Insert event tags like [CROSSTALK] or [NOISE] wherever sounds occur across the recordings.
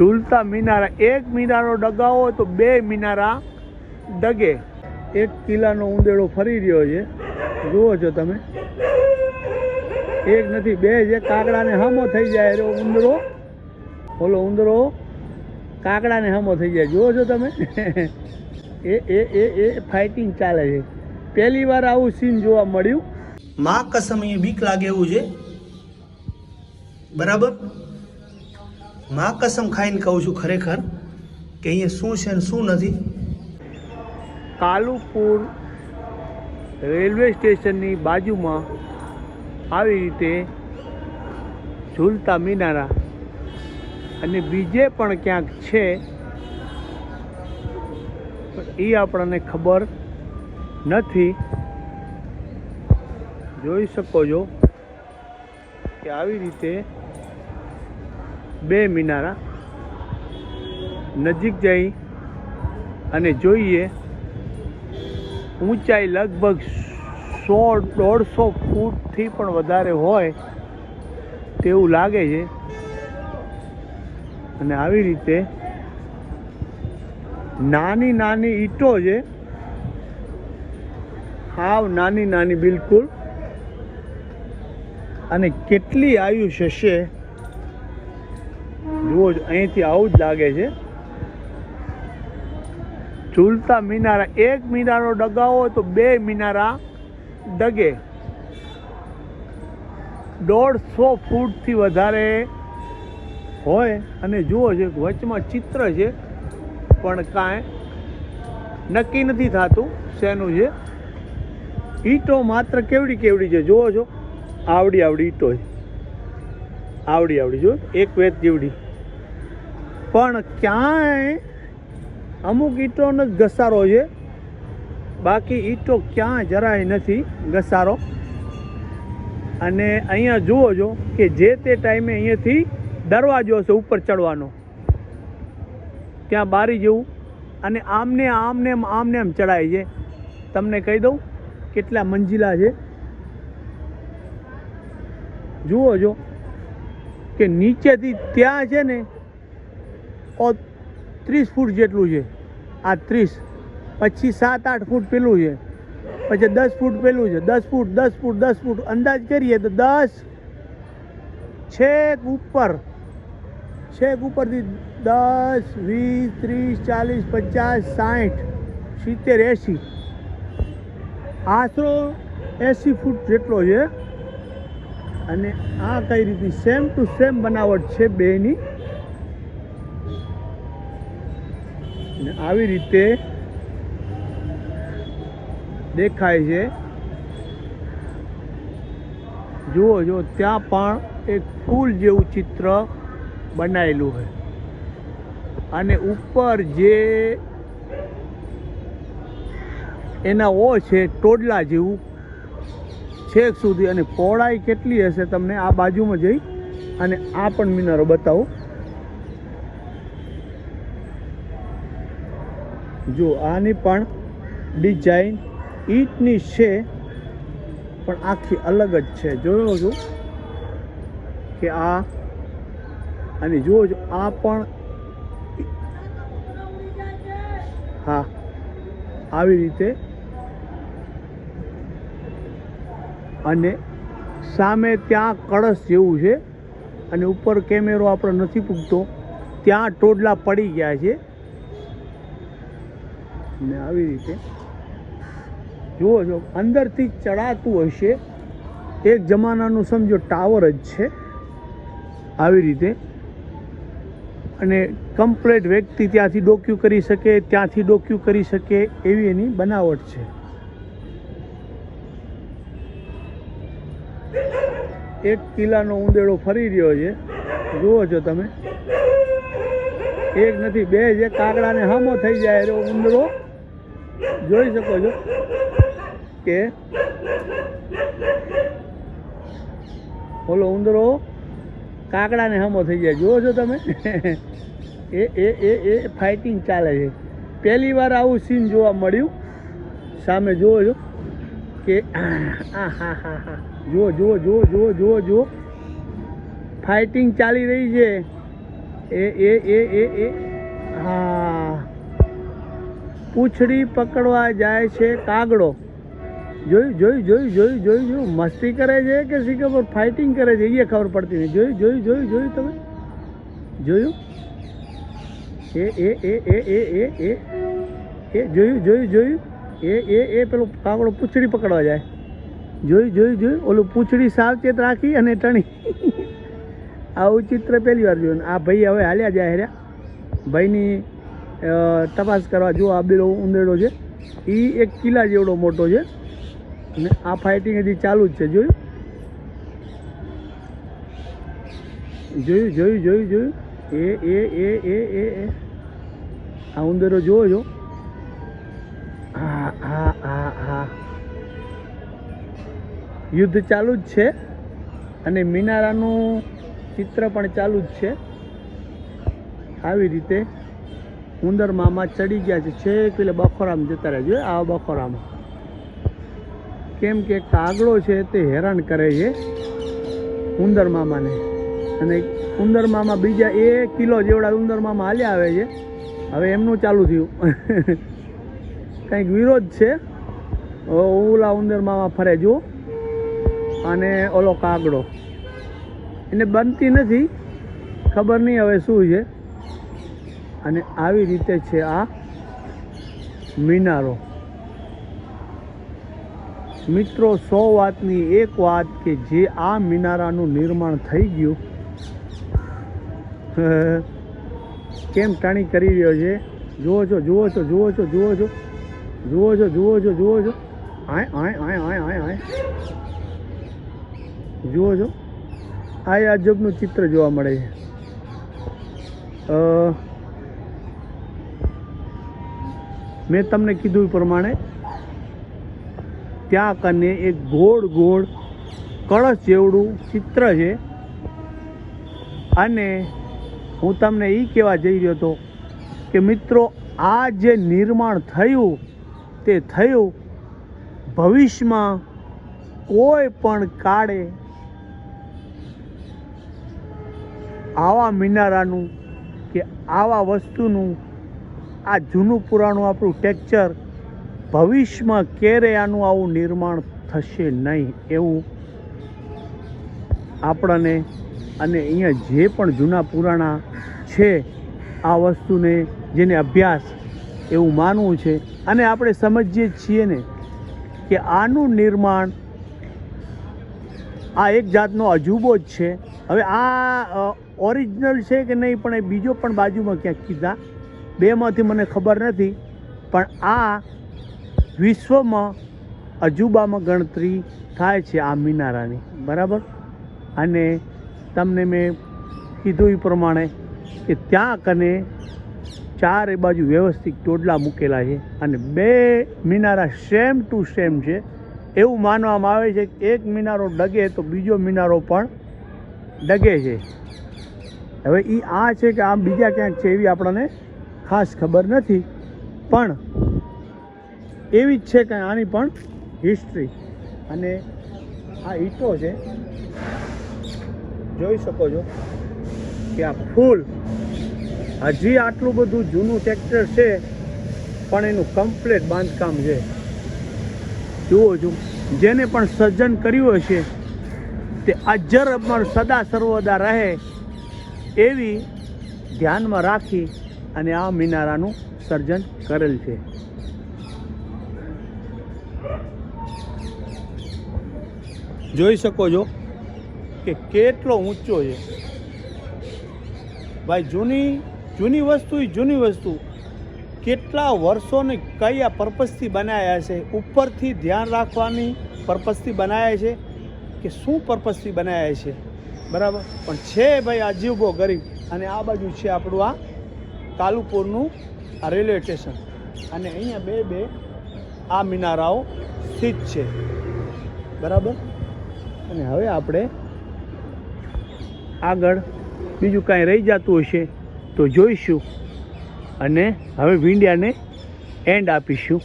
ઝૂલતા મિનારા, એક મિનારો ડગાવો તો બે મિનારા ડગે. એક કિલ્લાનો ઉંદેડો ફરી રહ્યો છે. જુઓ છો તમે. એક નથી, બે છે. કાકડાને હામો થઈ જાય એનો ઉંદરો. ઓલો ઉંદરો. કાકડાને હામો થઈ જાય. જુઓ છો તમે. એ એ એ એ ફાઇટિંગ ચાલે છે. પહેલી વાર આવું સીન જોવા મળ્યું. માં કસમ એ બીક લાગે એવું છે. બરાબર? માં કસમ ખાઈને કહું છું ખરેખર કે અહીંયા શું છે ને શું નથી. કાલુપુર રેલવે સ્ટેશનની બાજુમાં આવી રીતે ઝૂલતા મિનારા અને બીજે પણ ક્યાંક છે એ આપણને ખબર નથી. જોઈ શકો છો કે આવી રીતે બે મિનારા. નજીક જઈ અને જોઈએ. ઊંચાઈ લગભગ સો, દોઢસો ફૂટથી પણ વધારે હોય તેવું લાગે છે. અને આવી રીતે નાની નાની ઈંટો છે. હાવ નાની નાની બિલકુલ. અને કેટલી આયુષ હશે જુઓ અહીંથી આવું જ લાગે છે. ઝૂલતા મિનારા, એક મિનારો ડગાવો તો બે મિનારા ડગે. દોઢસો ફૂટથી વધારે હોય અને જુઓ છે વચમાં ચિત્ર છે, પણ કાંઈ નક્કી નથી થતું શેનું છે. ઈંટો માત્ર કેવડી કેવડી છે, જુઓ છો, આવડી આવડી ઈંટો છે. આવડી આવડી જો એક વેત જેવડી પણ ક્યાંય અમુક ઈંટોનો જ ઘસારો છે. બાકી ઈંટો ક્યાં જરાય નથી ઘસારો. અને અહીંયા જુઓ છો કે જે તે ટાઈમે અહીંયાથી દરવાજો હશે ઉપર ચડવાનો. ત્યાં બારી જેવું. અને આમને આમને આમને આમ ચડાય છે. તમને કહી દઉં કેટલા મંજિલા છે. જુઓ છો કે નીચેથી ત્યાં છે ને ત્રીસ ફૂટ જેટલું છે. આ ત્રીસ. પછી સાત, આઠ ફૂટ પેલું છે. પછી દસ ફૂટ પેલું છે. દસ ફૂટ દસ ફૂટ દસ ફૂટ. અંદાજ કરીએ તો દસ છેક ઉપર. છેક ઉપરથી દસ, વીસ, ત્રીસ, ચાલીસ, પચાસ, સાઠ, સિત્તેર, એંસી. આશરો એંસી ફૂટ જેટલો છે. અને આ કઈ રીતની સેમ ટુ સેમ બનાવટ છે બેની અને આવી રીતે દેખાય છે. જુઓ જો ત્યાં પણ એક ફૂલ જેવું ચિત્ર બનાવેલું છે. અને ઉપર જે એના ઓ છે, ટોડલા જેવું છેક સુધી. અને પહોળાઈ કેટલી હશે તમને આ બાજુમાં જઈ અને આ પણ મિનારો બતાવો. જો આની પણ ડિઝાઇન ઈટની છે, પણ આખી અલગ જ છે. જોયો છું કે આ, અને જુઓ છો આ પણ હા, આવી રીતે અને સામે ત્યાં કળશ જેવું છે, અને ઉપર કેમેરો આપણો નથી પૂગતો, ત્યાં ટોડલા પડી ગયા છે. ને આવી રીતે. જુઓ છો અંદરથી ચડાતું હશે, એક જમાનાનું સમજો ટાવર જ છે. આવી રીતે. અને કમ્પ્લેટ વ્યક્તિ ત્યાંથી ડોક્યુ કરી શકે, ત્યાંથી ડોક્યુ કરી શકે, એવી એની બનાવટ છે. એક કિલ્લાનો ઉંદેડો ફરી રહ્યો છે. જુઓ છો તમે. એક નથી, બે જે કાગડાને હામો થઈ જાય એવો ઉંદરો. જોઈ શકો છો કે ઓલો ઉંદરો કાકડાને હામો થઈ જાય. જુઓ છો તમે? એ એ એ એ ફાઇટિંગ ચાલે છે. પહેલી વાર આવું સીન જોવા મળ્યું. સામે જુઓ છો કે આ, હા હા હા. જુઓ જુઓ જુઓ જુઓ જુઓ જુઓ. ફાઇટિંગ ચાલી રહી છે. એ એ એ એ એ. હા. પૂંછડી પકડવા જાય છે કાગડો. જોયું જોયું જોયું જોયું જોયું જોયું. મસ્તી કરે છે કે શી ખબર ફાઇટિંગ કરે છે? એ ખબર પડતી નહીં. જોયું જોયું જોયું જોયું તમે? જોયું? એ એ એ એ એ એ એ. એ, જોયું જોયું જોયું. એ એ એ, પેલો કાગડો પૂંછડી પકડવા જાય. જોયું જોયું જોયું. ઓલું પૂંછડી સાવચેત રાખી અને ટણી. [LAUGHS] આવું ચિત્ર પહેલી વાર જોયું. આ ભાઈ હવે હાલ્યા જાય હેર્યા. ભાઈની તપાસ કરવા જો આ બેલો ઉંદેડો છે એ એક કિલ્લા જેવડો મોટો છે. અને આ ફાઇટિંગ હજી ચાલુ જ છે, જોયું? જોયું જોયું જોયું જોયું? એ એ એ એ એ એ. આ ઉંદરો જોવો છો હા હા હા હા યુદ્ધ ચાલુ જ છે અને મિનારાનું ચિત્ર પણ ચાલુ જ છે. આવી રીતે ઉંદર મામા ચડી ગયા છે. છેક પેલે બખોરામાં જતા રહેજો આ બખોરામાં. કેમ કે કાગડો છે તે હેરાન કરે છે ઉંદર મામાને. અને ઉંદર મામા બીજા એ કિલો જેવડા ઉંદર મામા હાલ્યા આવે છે. હવે એમનું ચાલુ થયું. [LAUGHS] કંઈક વિરોધ છે? ઓલા ઉંદર મામા ફરે, જુઓ. અને ઓલો કાગડો. એને બનતી નથી. ખબર નહીં હવે શું છે. અને આવી રીતે છે આ મિનારો. મિત્રો, સો વાતની એક વાત કે જે આ મિનારાનું નિર્માણ થઈ ગયું, [LAUGHS] કેમ ટાણી કરી રહ્યો છે? જુઓ છો જુઓ છો જુઓ છો જુઓ છો જુઓ છો જુઓ છો જુઓ છો. આય આય આય આય આય આય. જુઓ છો. આ અજબનું ચિત્ર જોવા મળે છે. મેં તમને કીધું પ્રમાણે ત્યાં કને એક ગોળ ગોળ કળશ જેવડું ચિત્ર છે. અને હું તમને એ કહેવા જઈ રહ્યો હતો કે મિત્રો, આ જે નિર્માણ થયું તે થયું ભવિષ્યમાં કોઈ પણ કાળે આવા મિનારાનું કે આવા વસ્તુનું આ જૂનું પુરાણું આપણું ટેક્ચર ભવિષ્યમાં ક્યારે આનું આવું નિર્માણ થશે નહીં એવું આપણને અને અહીંયા જે પણ જૂના પુરાણા છે, આ વસ્તુને જેને અભ્યાસ એવું માનવું છે, અને આપણે સમજીએ છીએ ને કે આનું નિર્માણ આ એક જાતનો અજુબો જ છે. હવે આ ઓરિજિનલ છે કે નહીં પણ એ બીજો પણ બાજુમાં ક્યાંક કીધા. બેમાંથી મને ખબર નથી, પણ આ વિશ્વમાં અજુબામાં ગણતરી થાય છે આ મિનારાની, બરાબર? અને તમને મેં કીધું એ પ્રમાણે કે ત્યાં કને ચારે બાજુ વ્યવસ્થિત ટોડલા મૂકેલા છે અને બે મિનારા સેમ ટુ સેમ છે. એવું માનવામાં આવે છે કે એક મિનારો ડગે તો બીજો મિનારો પણ ડગે છે. હવે એ આ છે કે આ બીજા ક્યાંક છે એવી આપણને ખાસ ખબર નથી, પણ એવી જ છે કે આની પણ હિસ્ટ્રી અને આ ઈંટો છે, જોઈ શકો છો કે આ ફૂલ, હજી આટલું બધું જૂનું ટ્રેક્ટર છે, પણ એનું કમ્પ્લેટ બાંધકામ છે. જુઓ છો, જેને પણ સર્જન કર્યું હશે, તે અજર અમર સદા સર્વદા રહે એવી ધ્યાનમાં રાખી અને આ મિનારાનું સર્જન કરેલ છે. જોઈ શકો છો કે કેટલો ઊંચો છે. ભાઈ, જૂની જૂની વસ્તુ જૂની વસ્તુ. કેટલા વર્ષોને કયા પર્પઝથી બનાવ્યા છે? ઉપરથી ધ્યાન રાખવાની પર્પઝથી બનાવ્યા છે કે શું પર્પઝથી બનાવ્યા છે? બરાબર? પણ છે ભાઈ આ જીવબો ગરીબ. અને આ બાજુ છે આપણું આ કાલુપુરનું આ રેલવે સ્ટેશન. અને અહીંયા બે બે આ મિનારાઓ સ્થિત છે. બરાબર? અને હવે આપણે આગળ બીજું કાંઈ રહી જતું હશે તો જોઈશું. અને હવે વિંડિયાને એન્ડ આપીશું.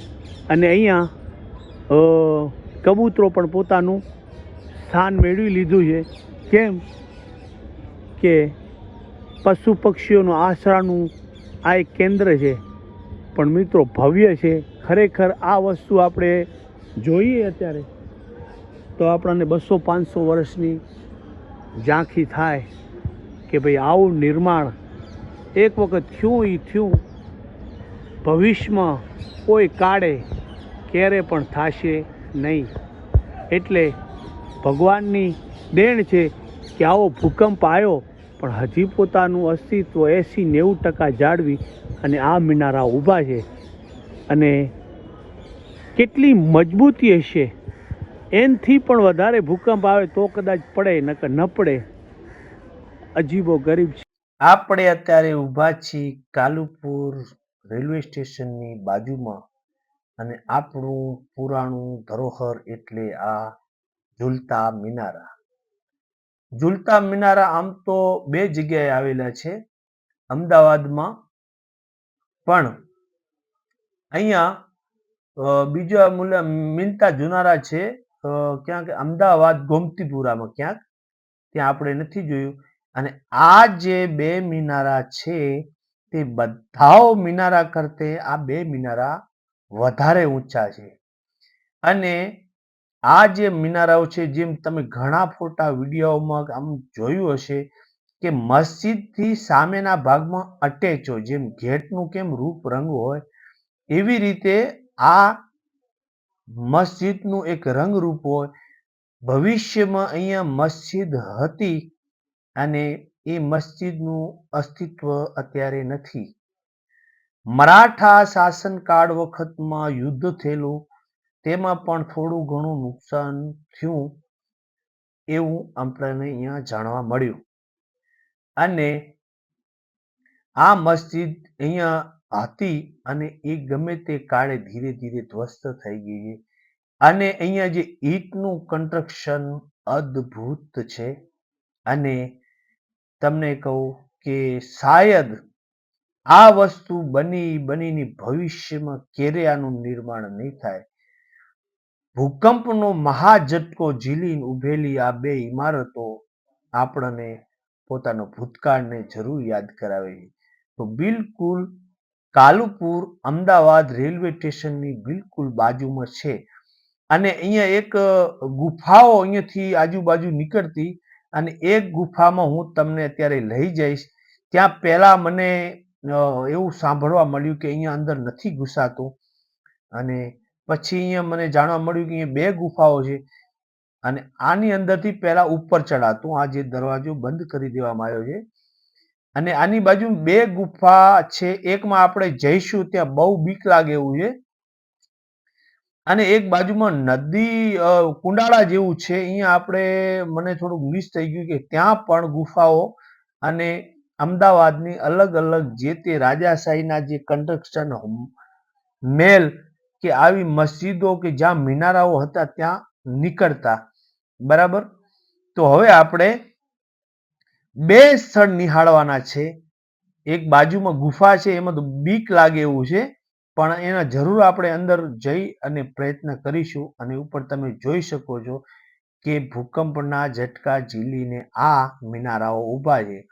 અને અહીંયા કબૂતરો પણ પોતાનું સ્થાન મેળવી લીધું છે. કેમ? કે પશુ પક્ષીઓનું આશરાનું આ એક કેન્દ્ર છે. પણ મિત્રો, ભવ્ય છે. ખરેખર આ વસ્તુ આપણે જોઈએ અત્યારે, તો આપણને બસો પાંચસો વર્ષની ઝાંખી થાય કે ભાઈ આવું નિર્માણ એક વખત થયું એ થયું. ભવિષ્યમાં કોઈ કાળે ક્યારે પણ થશે નહીં. એટલે ભગવાનની દેણ છે કે આવો ભૂકંપ આવ્યો પણ હજી પોતાનું અસ્તિત્વ એંસી નેવું ટકા જાળવી અને આ મિનારા ઊભા છે. અને કેટલી મજબૂતી હશે. એનથી પણ વધારે ભૂકંપ આવે તો કદાચ પડે, નકર ન પડે. અજીબો ગરીબ છે. આપણે અત્યારે ઊભા છીએ કાલુપુર રેલવે સ્ટેશનની બાજુમાં અને આપણું પુરાણું ધરોહર એટલે આ ઝૂલતા મિનારા. ઝૂલતા મિનારા આમ તો બે જગ્યાએ આવેલા છે, અમદાવાદમાં. પણ અહીંયા બીજા મુલા મિલતા જુનારા છે ક્યાંક અમદાવાદ ગોમતીપુરામાં ક્યાંક, ત્યાં આપણે નથી જોયું. અને આ જે બે મિનારા છે, તે બધાઓ મિનારા કરતે આ બે મિનારા વધારે ઊંચા છે. અને આ જે મિનારાઓ છે, જેમ તમે ઘણા ફોટા વિડીયોમાં આમ જોયું હશે કે મસ્જિદથી સામેના ભાગમાં અટેચ હોય, જેમ ગેટનું કેમ રૂપ રંગ હોય, એવી રીતે આ મસ્જિદનું એક રંગરૂપ હોય. ભવિષ્યમાં અહીંયા મસ્જિદ હતી અને એ મસ્જિદનું અસ્તિત્વ અત્યારે નથી. મરાઠા શાસનકાળ વખતમાં યુદ્ધ થયેલું તેમાં પણ થોડું ઘણું નુકસાન થયું એવું આપણને અહીંયા જાણવા મળ્યું. અને આ મસ્જિદ અહીંયા હતી અને એ ગમે તે કાળે ધીરે ધીરે ધ્વસ્ત થઈ ગઈ. છે અને અહીંયા જે ઈંટનું કન્સ્ટ્રક્શન અદ્ભુત છે. અને તમને કહું કે શાયદ આ વસ્તુ બની બનીને ભવિષ્યમાં ક્યારે આનું નિર્માણ નહીં થાય. ભૂકંપનો મહાઝટકો ઝીલીને ઉભેલી આ બે ઇમારતો આપણને પોતાનો ભૂતકાળને જરૂર યાદ કરાવે છે તો બિલકુલ કાલુપુર અમદાવાદ રેલવે સ્ટેશનની બિલકુલ બાજુમાં છે. અને અહીંયા એક ગુફાઓ અહીંયાથી આજુબાજુ નીકળતી અને એક ગુફામાં હું તમને અત્યારે લઈ જઈશ. ત્યાં પહેલાં મને એવું સાંભળવા મળ્યું કે અહીંયા અંદર નથી ઘુસાતું. અને પછી અહીંયા મને જાણવા મળ્યું કે અહીંયા બે ગુફાઓ છે અને આની અંદરથી પહેલા ઉપર ચડાતું આ જે દરવાજો બંધ કરી દેવામાં આવ્યો છે. અને આની બાજુ બે ગુફા છે, એકમાં આપણે જઈશું ત્યાં બહુ બીક લાગે એવું છે. અને એક બાજુમાં નદી કુંડાળા જેવું છે, અહીંયા આપણે, મને થોડુંક મિસ થઈ ગયું કે ત્યાં પણ ગુફાઓ અને અમદાવાદની અલગ અલગ જે તે રાજાશાહીના જે કન્સ્ટ્રક્શન મેલ કે આવી મસ્જિદો કે જ્યાં મિનારાઓ હતા ત્યાં નીકળતા. બરાબર? તો હવે આપણે બે સ્થળ નિહાળવાના છે. એક બાજુમાં ગુફા છે, એમાં તો બીક લાગે એવું છે, પણ એના જરૂર આપણે અંદર જઈ અને પ્રયત્ન કરીશું અને ઉપર તમે જોઈ શકો છો કે ભૂકંપના ઝટકા ઝીલીને આ મિનારાઓ ઊભા છે.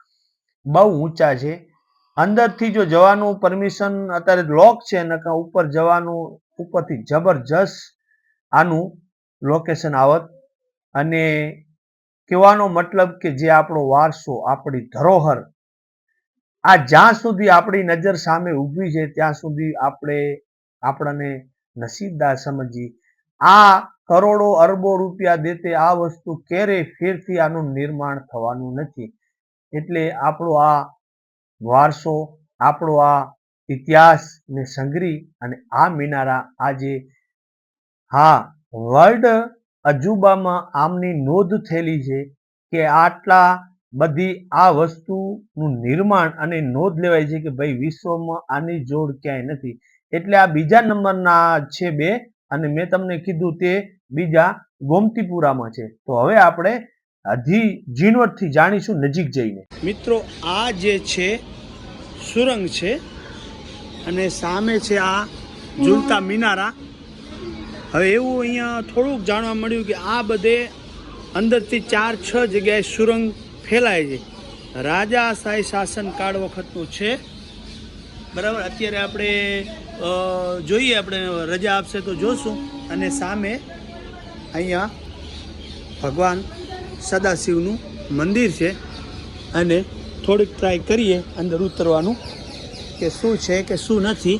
બહુ ઊંચા છે. અંદરથી જો જવાનું પરમિશન અત્યારે લોક છે, નકર ઉપર જવાનું ઉપરથી જબરજસ્ત આનું લોકેશન આવત. અને કહેવાનો મતલબ કે જે આપણો વારસો, આપણી ધરોહર, આ જ્યાં સુધી આપણી નજર સામે ઊભી છે, ત્યાં સુધી આપણે આપણને નસીબદાર સમજી આ કરોડો અરબો રૂપિયા દેતે આ વસ્તુ ક્યારે ફેરથી આનું નિર્માણ થવાનું નથી. એટલે આપણો આ વારસો, આપણો આ ઇતિહાસને સંગરી અને આ મિનારા આજે હા, વર્લ્ડ અજુબામાં આમની નોંધ થયેલી છે કે આટલા બધી આ વસ્તુનું નિર્માણ અને નોંધ લેવાય છે કે ભાઈ વિશ્વમાં આની જોડ ક્યાંય નથી. એટલે આ બીજા નંબરના છે બે અને મેં તમને કીધું તે બીજા ગોમતીપુરામાં છે. તો હવે આપણે હજી ઝીણવટથી જાણીશું નજીક જઈને. મિત્રો, આ જે છે, સુરંગ છે અને સામે છે આ ઝૂલતા મિનારા. હવે એવું અહીંયા થોડુંક જાણવા મળ્યું કે આ બધે અંદરથી ચાર, છ જગ્યાએ સુરંગ ફેલાય છે. રાજા શાહી શાસનકાળ વખતનું છે. બરાબર? અત્યારે આપણે જોઈએ આપણે, રજા આપશે તો જોશું. અને સામે અહીંયા ભગવાન સદાશિવનું મંદિર છે. અને થોડીક ટ્રાય કરીએ, અંદર ઉતરવાનું. કે શું છે કે શું નથી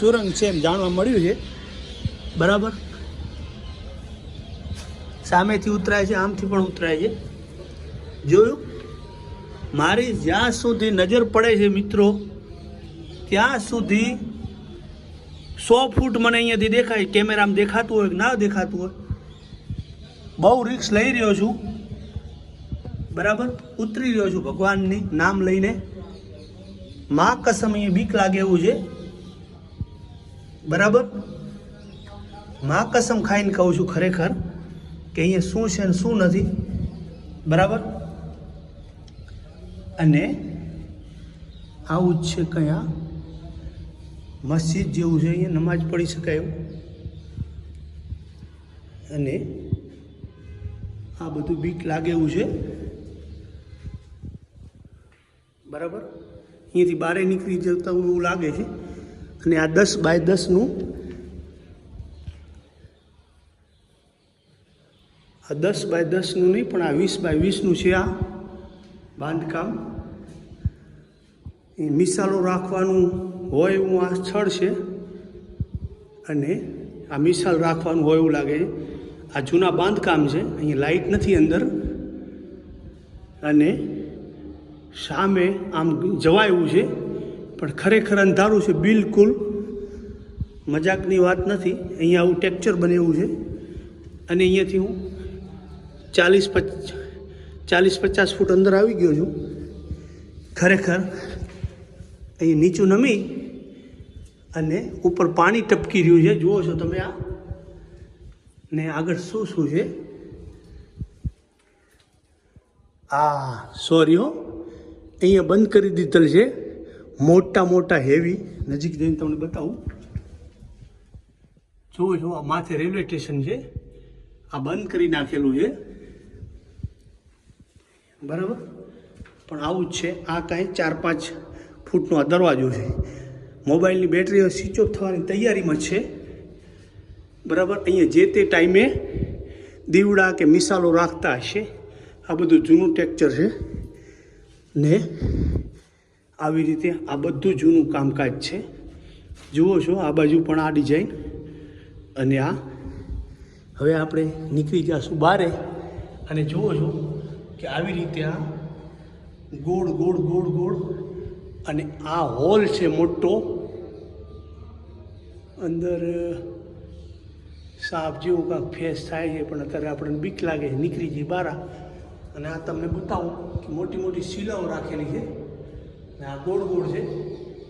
સુરંગ છે એમ જાણવા મળ્યું છે. બરાબર? સામેથી ઉતરાય છે, આમથી પણ ઉતરાય છે. જોયું? મારી જ્યાં સુધી નજર પડે છે મિત્રો, ત્યાં સુધી સો ફૂટ મને અહીંયાથી દેખાય, કેમેરામાં દેખાતું હોય કે ના દેખાતું હોય. બહુ રિક્સ લઈ રહ્યો છું. બરાબર? ઉતરી રહ્યો છું ભગવાનની નામ લઈને. મા કસમ બીક લાગે એવું છે? બરાબર? મા કસમ ખાઈને કહું છું ખરેખર કે અહીંયા શું છે ને શું નથી. બરાબર? અને આવું જ છે કયા મસ્જિદ જેવું છે અહીંયા નમાજ પડી શકાય એવું. અને આ બધું બીક લાગે એવું છે. બરાબર? અહીંયાથી બારે નીકળી જતા હોય એવું લાગે છે. અને આ દસ બાય દસનું આ દસ બાય દસનું નહીં, પણ આ વીસ બાય વીસનું છે આ બાંધકામ. એ મિસાલો રાખવાનું હોય એવું આ સ્થળ છે. અને આ મિસાલ રાખવાનું હોય એવું લાગે છે. આ જૂના બાંધકામ છે અહીં લાઇટ નથી અંદર. અને સામે આમ જવાયું છે, પણ ખરેખર અંધારું છે, બિલકુલ. મજાકની વાત નથી. અહીંયા આવું ટેક્ચર બને એવું છે. અને અહીંયાથી હું ચાલીસ પચ, ચાલીસ પચાસ ફૂટ અંદર આવી ગયો છું. ખરેખર અહીં નીચું નમી અને ઉપર પાણી ટપકી રહ્યું છે. જુઓ છો તમે આ. ને આગળ શું શું છે? આ સોરી હો. અહીંયા બંધ કરી દીધેલ છે. મોટા મોટા હેવી નજીક જઈને તમને બતાવું. જુઓ જુઓ, આ માથે રેલવે સ્ટેશન છે. આ બંધ કરી નાખેલું છે. બરાબર? પણ આવું જ છે. આ કાંઈ ચાર પાંચ ફૂટનો આ દરવાજો છે. મોબાઈલની બેટરી સ્વિચ ઓફ થવાની તૈયારીમાં છે. બરાબર? અહીંયા જે તે ટાઈમે દીવડા કે મિસાલો રાખતા હશે. આ બધું જૂનું ટેક્ચર છે. ને આવી રીતે આ બધું જૂનું કામકાજ છે. જુઓ છો, આ બાજુ પણ આ ડિઝાઇન અને આ, હવે આપણે નીકળી જઈશું બારે. અને જુઓ છો કે આવી રીતે આ ગોળ ગોળ ગોળ ગોળ. અને આ હોલ છે મોટો. અંદર સાપ જેવું કાંક ફેસ થાય છે, પણ અત્યારે આપણને બીક લાગે નીકળી જઈએ બારા. અને આ તમને બતાવું. મોટી મોટી શિલાઓ રાખેલી છે. અને આ ગોળ ગોળ છે.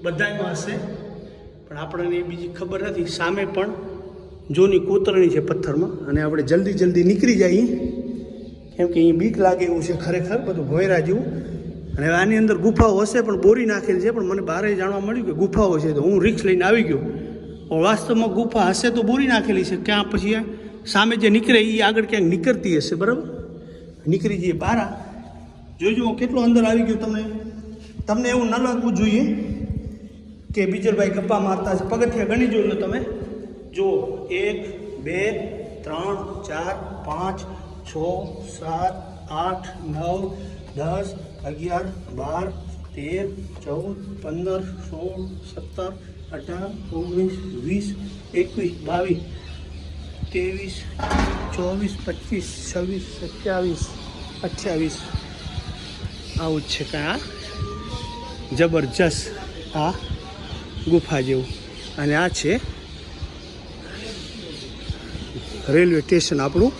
બધામાં હશે. પણ આપણને એ બીજી ખબર નથી. સામે પણ જોની કોતરણી છે પથ્થરમાં. અને આપણે જલ્દી જલ્દી નીકળી જઈએ. કેમ કે અહીં બીક લાગે એવું છે ખરેખર. બધું ભોયરા જેવું. અને આની અંદર ગુફાઓ હશે પણ બોરી નાખેલી છે. પણ મને બહાર જાણવા મળ્યું કે ગુફાઓ છે તો હું રિક્સ લઈને આવી ગયો. પણ વાસ્તવમાં ગુફા હશે તો બોરી નાખેલી છે. ક્યાં પછી સામે જે નીકળે એ આગળ ક્યાંક નીકળતી હશે, બરાબર? નીકળી જઈએ બારા. જોઈજો હું કેટલો અંદર આવી ગયો તમને? તમને એવું ન લાગવું જોઈએ કે બીજલભાઈ ગપ્પા મારતા છે. પગથિયા ગણી જોજો તમે. જુઓ, એક, બે, ત્રણ, ચાર, પાંચ, છ, સાત, આઠ, નવ, દસ, અગિયાર, બાર, તેર, ચૌદ, પંદર, સોળ, સત્તર, અઢાર, ઓગણીસ, વીસ, એકવીસ, બાવીસ, ત્રેવીસ, ચોવીસ, પચીસ, છવ્વીસ, સત્યાવીસ, અઠ્યાવીસ. આવું જ છે કાંઈ જબરજસ્ત આ ગુફા જેવું. અને આ છે રેલવે સ્ટેશન આપણું,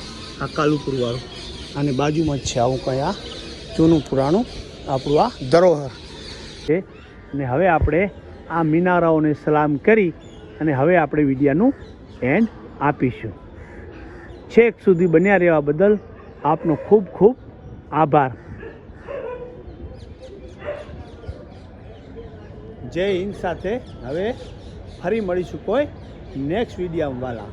આ કાલુપુરવાળું અને બાજુમાં જ છે આવું કંઈ આ જૂનું પુરાણું, આપણું આ ધરોહર. છે અને હવે આપણે આ મિનારાઓને સલામ કરી અને હવે આપણે વિડિયાનું એન્ડ આપીશું. છેક સુધી બન્યા રહેવા બદલ આપનો ખૂબ ખૂબ આભાર. જય હિન્દ સાથે હવે ફરી મળીશું કોઈ નેક્સ્ટ વિડીયાવાલા